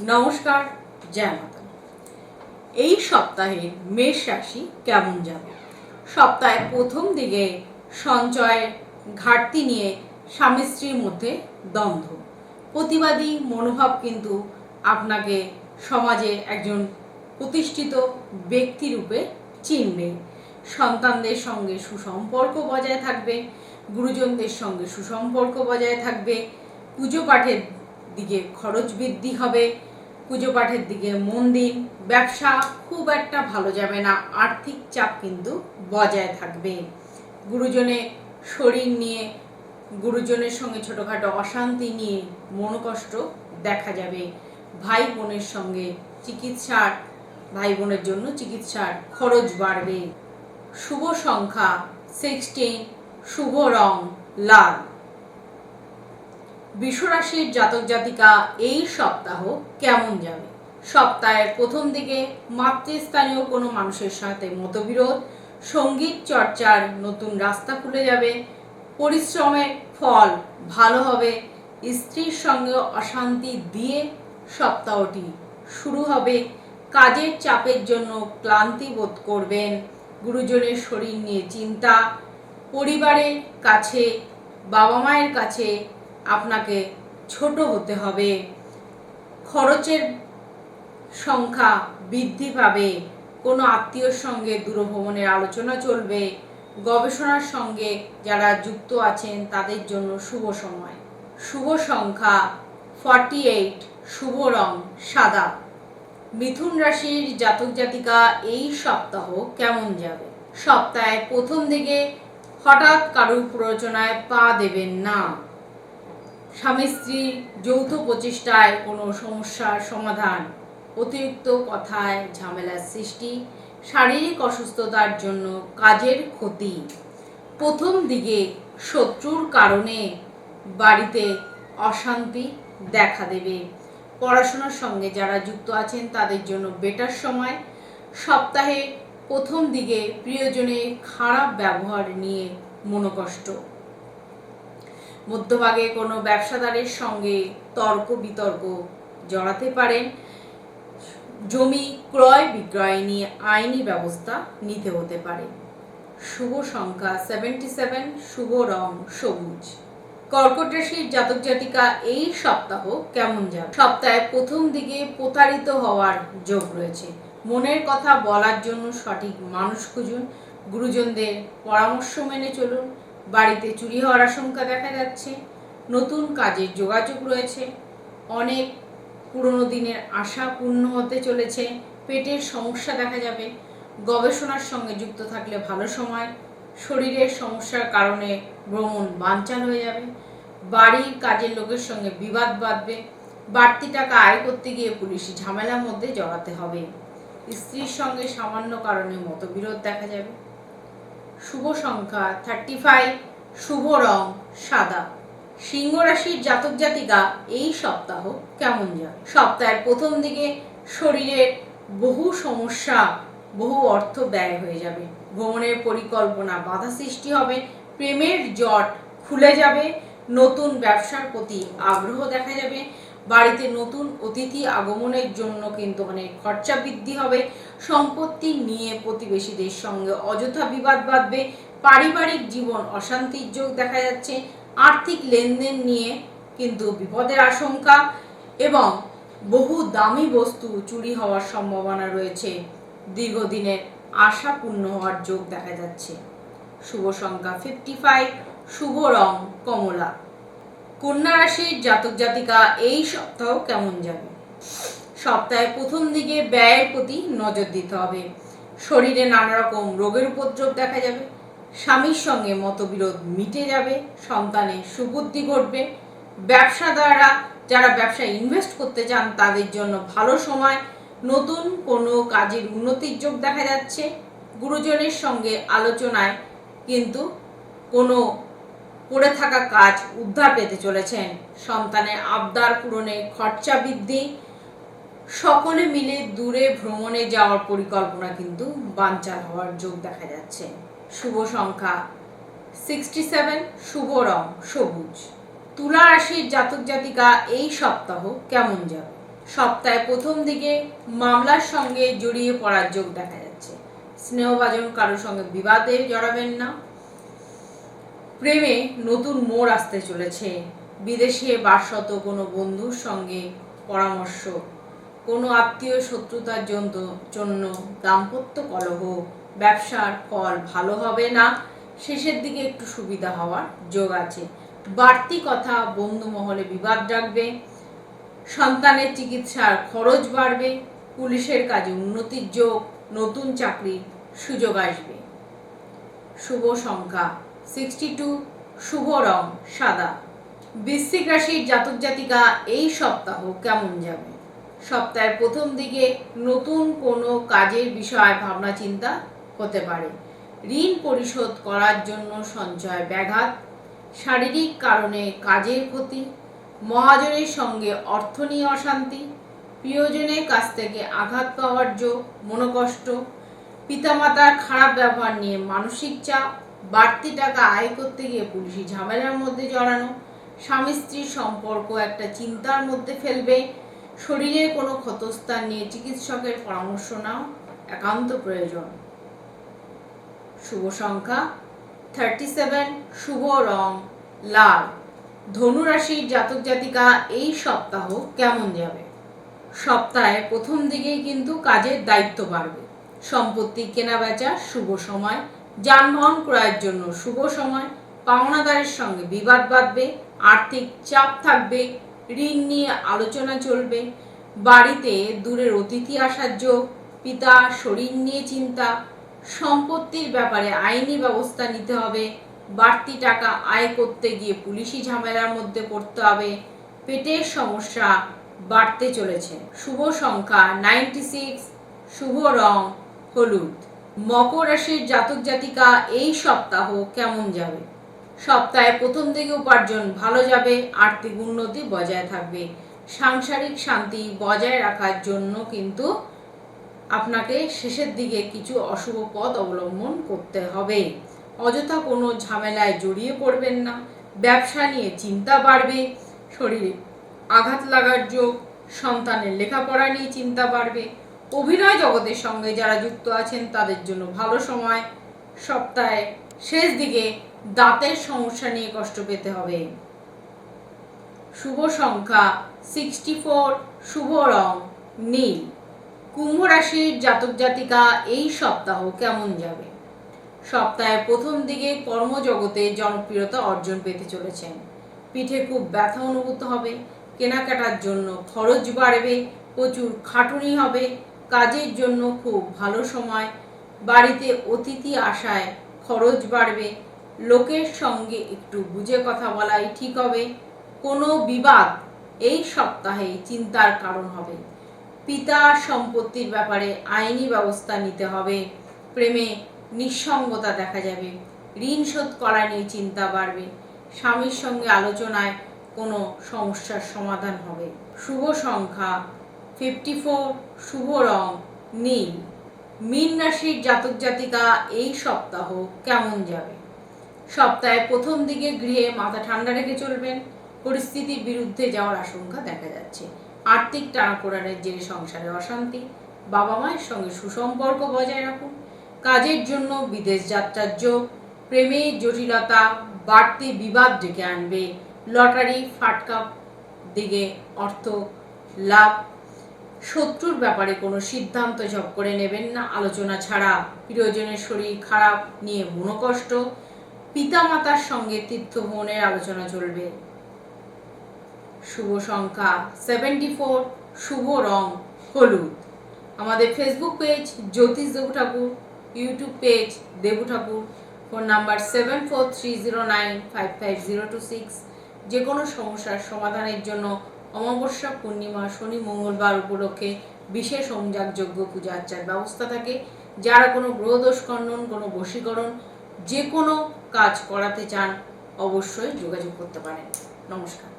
নমস্কার, জয় মাতা। এই সপ্তাহে মেষ রাশি কেমন যাবে? সপ্তাহের প্রথম দিকে সঞ্চয় ঘাটতি নিয়ে স্বামী স্ত্রীর মধ্যে দ্বন্দ্ব। প্রতিবাদী মনোভাব কিন্তু আপনাকে সমাজে একজন প্রতিষ্ঠিত ব্যক্তি রূপে চিনবে। সন্তানদের সঙ্গে সুসম্পর্ক বজায় থাকবে, গুরুজনদের সঙ্গে সুসম্পর্ক বজায় থাকবে, পুজো পাঠের দিকে খরচ বৃদ্ধি হবে, পুজো পাঠের দিকে মন দিন, ব্যবসা খুব একটা ভালো যাবে না, আর্থিক চাপ কিন্তু বজায় থাকবে। গুরুজনে শরীর নিয়ে, গুরুজনের সঙ্গে ছোটোখাটো অশান্তি নিয়ে মনোকষ্ট দেখা যাবে। ভাই বোনের সঙ্গে চিকিৎসার, ভাই বোনের জন্য চিকিৎসার খরচ বাড়বে। শুভ সংখ্যা সিক্সটিন শুভ রং, লাল। বিশ্বরাশির জাতক জাতিকা এই সপ্তাহ কেমন যাবে? সপ্তাহের প্রথম দিকে মাতৃস্থানীয় কোনো মানুষের সাথে মতবিরোধ, সংগীত চর্চার নতুন রাস্তা খুলে যাবে, পরিশ্রমের ফল ভালো হবে, স্ত্রীর সঙ্গে অশান্তি দিয়ে সপ্তাহটি শুরু হবে, কাজের চাপের জন্য ক্লান্তি বোধ করবেন, গুরুজনের শরীর নিয়ে চিন্তা, পরিবারের কাছে, বাবা মায়ের কাছে আপনাকে ছোট হতে হবে। খরচের সংখ্যা বৃদ্ধি পাবে। কোনো আত্মীয়র সঙ্গে দূরভ্রমণের আলোচনা চলবে। গবেষণার সঙ্গে যারা যুক্ত আছেন, তাদের জন্য শুভ সময়। শুভ সংখ্যা ফর্টি এইট শুভ রং, সাদা। মিথুন রাশির জাতক জাতিকা এই সপ্তাহ কেমন যাবে? সপ্তাহের প্রথম দিকে হঠাৎ কারুর প্ররোচনায় পা দেবেন না। স্বামী স্ত্রীর যৌথ প্রচেষ্টায় কোনো সমস্যার সমাধান, অতিরিক্ত কথায় ঝামেলার সৃষ্টি, শারীরিক অসুস্থতার জন্য কাজের ক্ষতি, প্রথম দিকে শত্রুর কারণে বাড়িতে অশান্তি দেখা দেবে। পড়াশোনার সঙ্গে যারা যুক্ত আছেন, তাদের জন্য বেটার সময়। সপ্তাহে প্রথম দিকে প্রিয়জনের খারাপ ব্যবহার নিয়ে মনোকষ্ট। মধ্যভাগে কোনো ব্যবসাদারের সঙ্গে তর্ক বিতর্ক জড়াতে পারেন। জমি ক্রয় বিক্রয় নিয়ে আইনি ব্যবস্থা নিতে হতে পারে। শুভ সংখ্যা সেভেন্টি সেভেন শুভ রং সবুজ। কর্কট রাশির জাতক জাতিকা এই সপ্তাহ কেমন যাবে? সপ্তাহে প্রথম দিকে প্রতারিত হওয়ার যোগ রয়েছে। মনের কথা বলার জন্য সঠিক মানুষ খুঁজুন। গুরুজনদের পরামর্শ মেনে চলুন। বাড়িতে চুরি হওয়ার আশঙ্কা দেখা যাচ্ছে, নতুন কাজের যোগাযোগ রয়েছে, অনেক পুরনো দিনের আশা পূর্ণ হতে চলেছে, পেটের সমস্যা দেখা যাবে, গবেষণার সঙ্গে যুক্ত থাকলে ভালো সময়, শরীরের সমস্যার কারণে ভ্রমণ বানচাল হয়ে যাবে বাড়ির কাজের লোকের সঙ্গে বিবাদ বাঁধবে, বাড়তি টাকা আয় করতে গিয়ে পুলিশি ঝামেলার মধ্যে জড়াতে হবে। স্ত্রীর সঙ্গে সামান্য কারণে মতবিরোধ দেখা যাবে। শুভ সংখ্যা থার্টি ফাইভ শুভ রং সাদা। সিংহ রাশির জাতক জাতিকা এই সপ্তাহ কেমন যাবে সপ্তাহের প্রথম দিকে শরীরের বহু সমস্যা, বহু অর্থ ব্যয় হয়ে যাবে। ভ্রমণের পরিকল্পনা বাধা সৃষ্টি হবে, প্রেমের জট খুলে যাবে, নতুন ব্যবসার প্রতি আগ্রহ দেখা যাবে বাড়িতে নতুন অতিথি আগমনের জন্য কিন্তু অনেক খরচা বৃদ্ধি হবে। সম্পত্তি নিয়ে প্রতিবেশীদের সঙ্গে অযথা বিবাদ বাঁধবে। পারিবারিক জীবন অশান্তির যোগ দেখা যাচ্ছে। আর্থিক লেনদেন নিয়ে কিন্তু বিপদের আশঙ্কা এবং বহু দামি বস্তু চুরি হওয়ার সম্ভাবনা রয়েছে। দীর্ঘদিনের আশা পূর্ণ হওয়ার যোগ দেখা যাচ্ছে। শুভ সংখ্যা ফিফটি ফাইভ শুভ রং কমলা। কন্যা রাশির জাতক জাতিকা এই সপ্তাহ কেমন যাবে? সপ্তাহের প্রথম দিকে ব্যয়ের প্রতি নজর দিতে হবে। শরীরে নানা রকম রোগের উপদ্রব দেখা যাবে। স্বামীর সঙ্গে মতবিরোধ মিটে যাবে। সন্তানের সুবুদ্ধি ঘটবে। ব্যবসাদাররা যারা ব্যবসায় ইনভেস্ট করতে চান, তাদের জন্য ভালো সময়। নতুন কোনো কাজের উন্নতির যোগ দেখা যাচ্ছে। গুরুজনের সঙ্গে আলোচনায় কিন্তু কোনো পড়ে থাকা কাজ উদ্ধার পেতে চলেছেন। সন্তানের আবদার পূরণে খরচা বৃদ্ধি, সকলে মিলে দূরে ভ্রমণে যাওয়ার পরিকল্পনা কিন্তু বানচাল হওয়ার যোগ দেখা যাচ্ছে। শুভ সংখ্যা সিক্সটি সেভেন শুভ রং, সবুজ। তুলা রাশির জাতক জাতিকা এই সপ্তাহ কেমন যাবে? সপ্তাহে প্রথম দিকে মামলার সঙ্গে জড়িয়ে পড়ার যোগ দেখা যাচ্ছে। স্নেহভাজন কারোর সঙ্গে বিবাদে জড়াবেন না। প্রেমে নতুন মোড় আসতে চলেছে। বিদেশে বাসরত কোনো বন্ধুর সঙ্গে পরামর্শ, কোনো আত্মীয় শত্রুতার জন্য জন্য দাম্পত্য কলহ, ব্যবসার ফল ভালো হবে না, শেষের দিকে একটু সুবিধা হওয়ার যোগ আছে। বাড়তি কথা বন্ধু মহলে বিবাদ ডাকবে, সন্তানের চিকিৎসার খরচ বাড়বে, পুলিশের কাজে উন্নতির যোগ, নতুন চাকরির সুযোগ আসবে। শুভ সংখ্যা। সিক্সটি টু, শুভ রং, সাদা। বৃশ্চিক রাশির জাতক জাতিকা এই সপ্তাহ কেমন যাবে? সপ্তাহের প্রথম দিকে নতুন কোনো কাজের বিষয়ে, ভাবনা, চিন্তা হতে পারে। ঋণ পরিশোধ করার জন্য সঞ্চয় ব্যাঘাত, শারীরিক কারণে কাজের ক্ষতি, মহাজনের সঙ্গে অর্থ নিয়ে অশান্তি, প্রিয়জনের কাছ থেকে আঘাত পাওয়ার যোগ মনোকষ্ট, পিতামাতার খারাপ ব্যবহার নিয়ে মানসিক চাপ বাড়তি টাকা আয় করতে গিয়ে পুলিশি ঝামেলার মধ্যে জড়ানো, স্বামী স্ত্রীর সম্পর্ক একটা চিন্তার মধ্যে ফেলবে শরীরের কোনো ক্ষতস্থান নিয়ে চিকিৎসকের পরামর্শ নাও, একান্ত প্রয়োজন। শুভ সংখ্যা থার্টি সেভেন শুভ রং, লাল। ধনু রাশির জাতক জাতিকা এই সপ্তাহ কেমন যাবে? সপ্তাহে প্রথম দিকেই কিন্তু কাজের দায়িত্ব বাড়বে। সম্পত্তি কেনা বেচা শুভ সময় যানবাহন ক্রয়ের জন্য শুভ সময়। পাওনাদারের সঙ্গে বিবাদ বাঁধবে, আর্থিক চাপ থাকবে, ঋণ নিয়ে আলোচনা চলবে, বাড়িতে দূরের অতিথি আসার যোগ, পিতা, শরীর নিয়ে চিন্তা, সম্পত্তির ব্যাপারে আইনি ব্যবস্থা নিতে হবে, বাড়তি টাকা আয় করতে গিয়ে পুলিশি ঝামেলার মধ্যে পড়তে হবে, পেটের সমস্যা বাড়তে চলেছে। শুভ সংখ্যা নাইনটি সিক্স শুভ রং হলুদ। মকর রাশির জাতক জাতিকা এই সপ্তাহ কেমন যাবে? সপ্তাহে প্রথম দিকে উপার্জন ভালো যাবে, আর্থিক উন্নতি বজায় থাকবে। সাংসারিক শান্তি বজায় রাখার জন্য কিন্তু আপনাকে শেষের দিকে কিছু অশুভ পথ অবলম্বন করতে হবে। অযথা কোনো ঝামেলায় জড়িয়ে পড়বেন না। ব্যবসা নিয়ে চিন্তা বাড়বে, শরীরে আঘাত লাগার যোগ, সন্তানের লেখাপড়া নিয়ে চিন্তা বাড়বে অভিনয় জগতের সঙ্গে যারা যুক্ত আছেন, তাদের জন্য ভালো সময়। সপ্তাহে শেষ দিকে দাঁতের সমস্যা নিয়ে কষ্ট পেতে হবে। শুভ সংখ্যা সিক্সটি ফোর শুভ রং নীল। কুম্ভ রাশির জাতক জাতিকা এই সপ্তাহ কেমন যাবে? সপ্তাহের প্রথম দিকে কর্মজগতে জনপ্রিয়তা অর্জন পেতে চলেছেন। পিঠে খুব ব্যথা অনুভূত হবে। কেনাকাটার জন্য খরচ বাড়বে, প্রচুর খাটুনি হবে কাজের জন্য খুব ভালো সময়। বাড়িতে অতিথি আসায় খরচ বাড়বে। লোকের সঙ্গে একটু বুঝে কথা বলাই ঠিক হবে। কোনো বিবাদ এই সপ্তাহে চিন্তার কারণ হবে। পিতার সম্পত্তির ব্যাপারে আইনি ব্যবস্থা নিতে হবে। প্রেমে নিঃসঙ্গতা দেখা যাবে। ঋণ শোধ করা নিয়ে চিন্তা বাড়বে। স্বামীর সঙ্গে আলোচনায় কোনো সমস্যার সমাধান হবে। শুভ সংখ্যা ফিফটি ফোর শুভ রং, নীল। মীন রাশির জাতক জাতিকা এই সপ্তাহ কেমন যাবে? সপ্তাহে প্রথম দিকে গৃহে মাথা ঠান্ডা রেখে চলবেন। পরিস্থিতির বিরুদ্ধে যাওয়ার আশঙ্কা দেখা যাচ্ছে। আর্থিক টানাপোড়ানের জেরে সংসারে অশান্তি। বাবা মায়ের সঙ্গে সুসম্পর্ক বজায় রাখুন। কাজের জন্য বিদেশ যাত্রার যোগ। প্রেমে জটিলতা, বাড়তি বিবাদ ডেকে আনবে। লটারি ফাটকা দিকে অর্থ লাভ। শত্রুর ব্যাপারে কোনো সিদ্ধান্ত ঝপ করে নেবেন না, আলোচনা ছাড়া। প্রিয়জনের শরীর খারাপ, নিয়ে মনোকষ্ট। পিতামাতার সঙ্গে তীর্থভ্রমণের আলোচনা চলবে। শুভ সংখ্যা সেভেন্টি ফোর শুভ রং হলুদ। আমাদের Facebook page Jyotish Debu Thakur. YouTube page Debu Thakur. Phone number seven four three zero nine five five zero two six যে কোনো সমস্যার সমাধানের জন্য অমাবস্যা, পূর্ণিমা, শনি, মঙ্গলবার উপলক্ষে বিশেষ হোমযাগযজ্ঞ, পূজা আর্চার ব্যবস্থা থাকে। যারা কোনো গ্রহদোষ খণ্ডন, কোনো বশীকরণ যে কোনো কাজ করাতে চান, অবশ্যই যোগাযোগ করতে পারেন। নমস্কার।